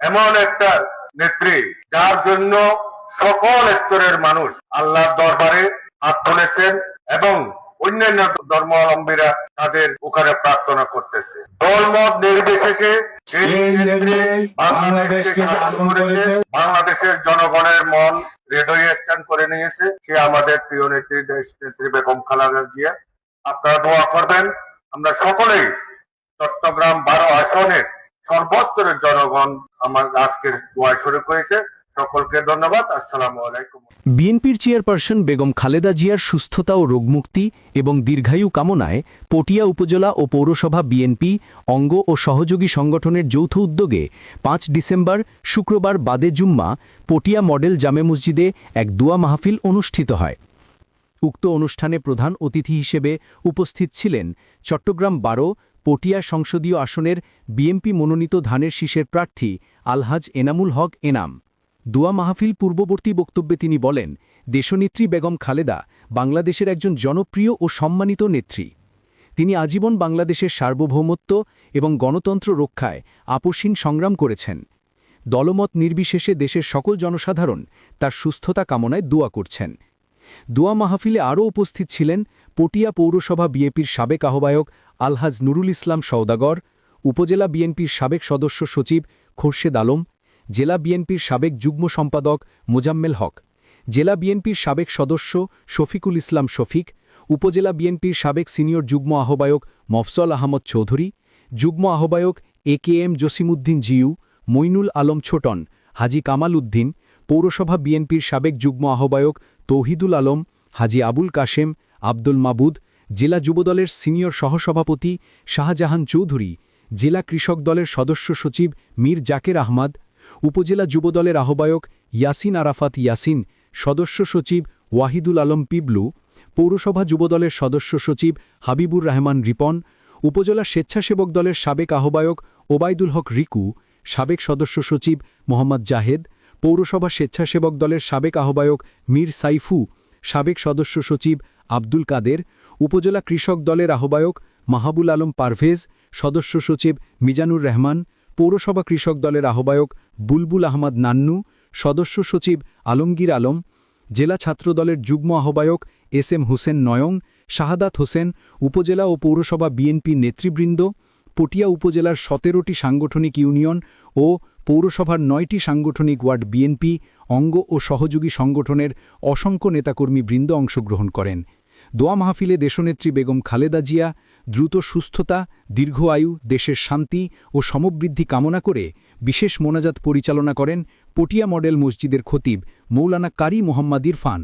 এমন একটা নেত্রী যার জন্য সকল স্তরের মানুষ আল্লাহর দরবারে হাত তুলেছেন এবং অন্যান্য ধর্মাবলম্বীরা তাদের ওখানে প্রার্থনা করতেছে। দলমত নির্বিশেষে বাংলাদেশের জনগণের মন হৃদয়ে স্থান করে নিয়েছে। সে আমাদের প্রিয় নেত্রী দেশ নেত্রী বেগম খালেদা জিয়া। আপনারা দোয়া করবেন। আমরা সকলেই চট্টগ্রাম বারো আসনের সর্বস্তরের জনগণ আমার আজকের দোয়া শুরু করেছে। সকলকে ধন্যবাদ। আসসালামু আলাইকুম। বিএনপির চেয়ারপারসন বেগম খালেদা জিয়ার সুস্থতা ও রোগমুক্তি এবং দীর্ঘায়ু কামনায় পটিয়া উপজেলা ও পৌরসভা বিএনপি অঙ্গ ও সহযোগী সংগঠনের যৌথ উদ্যোগে পাঁচ ডিসেম্বর শুক্রবার বাদে জুম্মা পটিয়া মডেল জামে মসজিদে এক দোয়া মাহফিল অনুষ্ঠিত হয়। উক্ত অনুষ্ঠানে প্রধান অতিথি হিসেবে উপস্থিত ছিলেন চট্টগ্রাম বারো পটিয়া সংসদীয় আসনের বিএমপি মনোনীত ধানের শীষের প্রার্থী আলহাজ এনামুল হক এনাম। দোয়া মাহফিল পূর্ববর্তী বক্তব্যে তিনি বলেন, দেশনেত্রী বেগম খালেদা বাংলাদেশের একজন জনপ্রিয় ও সম্মানিত নেত্রী। তিনি আজীবন বাংলাদেশের সার্বভৌমত্ব এবং গণতন্ত্র রক্ষায় আপোষহীন সংগ্রাম করেছেন। দলমত নির্বিশেষে দেশের সকল জনসাধারণ তার সুস্থতা কামনায় দোয়া করছেন। দোয়া মাহফিলে আরও উপস্থিত ছিলেন পটিয়া পৌরসভা বিএপির সাবেক আহ্বায়ক আলহাজ নুরুল ইসলাম সওদাগর, উপজেলা বিএনপির সাবেক সদস্য সচিব খোরশেদ আলম, জেলা বিএনপির সাবেক যুগ্ম সম্পাদক মোজাম্মেল হক, জেলা বিএনপির সাবেক সদস্য শফিকুল ইসলাম শফিক, উপজেলা বিএনপির সাবেক সিনিয়র যুগ্ম আহ্বায়ক মফসল আহমদ চৌধুরী, যুগ্ম আহ্বায়ক A K M Jasimuddin Jiu, Moinul Alam Chhoton, Haji Kamal Uddin পৌরসভা বিএনপির সাবেক যুগ্ম আহ্বায়ক তৌহিদুল আলম, হাজি আবুল কাশেম, আব্দুল মাবুদ, জেলা যুবদলের সিনিয়র সহসভাপতি শাহজাহান চৌধুরী, জেলা কৃষক দলের সদস্য সচিব মীর জাকের আহমাদ, উপজেলা যুবদলের আহ্বায়ক ইয়াসিন আরাফাত ইয়াসিন, সদস্য সচিব ওয়াহিদুল আলম পিবলু, পৌরসভা যুবদলের সদস্য সচিব হাবিবুর রহমান রিপন, উপজেলা স্বেচ্ছাসেবক দলের সাবেক আহ্বায়ক ওবায়দুল হক রিকু, সাবেক সদস্য সচিব মোহাম্মদ জাহেদ পৌরসভা স্বেচ্ছাসেবক দলের সাবেক আহ্বায়ক মীর সাইফু, সাবেক সদস্য সচিব আব্দুল কাদের, উপজেলা কৃষক দলের আহ্বায়ক মাহাবুল আলম পারভেজ, সদস্য সচিব মিজানুর রহমান, পৌরসভা কৃষক দলের আহ্বায়ক বুলবুল আহমদ নান্নু, সদস্য সচিব আলমগীর আলম, জেলা ছাত্রদলের যুগ্ম আহ্বায়ক এস এম হোসেন নয়ং, শাহাদাত হোসেন, উপজেলা ও পৌরসভা বিএনপি নেতৃবৃন্দ, পটিয়া উপজেলার সতেরোটি সাংগঠনিক ইউনিয়ন ও পৌরসভার নয়টি সাংগঠনিক ওয়ার্ড বিএনপি, অঙ্গ ও সহযোগী সংগঠনের অসংখ্য নেতাকর্মী বৃন্দ অংশগ্রহণ করেন। দোয়া মাহফিলে দেশনেত্রী বেগম খালেদা জিয়া দ্রুত সুস্থতা, দীর্ঘ আয়ু, দেশের শান্তি ও সমবৃদ্ধি কামনা করে বিশেষ মোনাজাত পরিচালনা করেন পটিয়া মডেল মসজিদের খতিব মৌলানা কারি মোহাম্মদ ইরফান।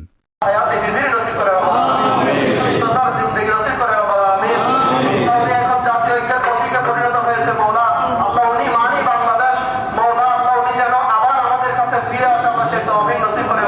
পাশাপাশি তহবিল নসিব করে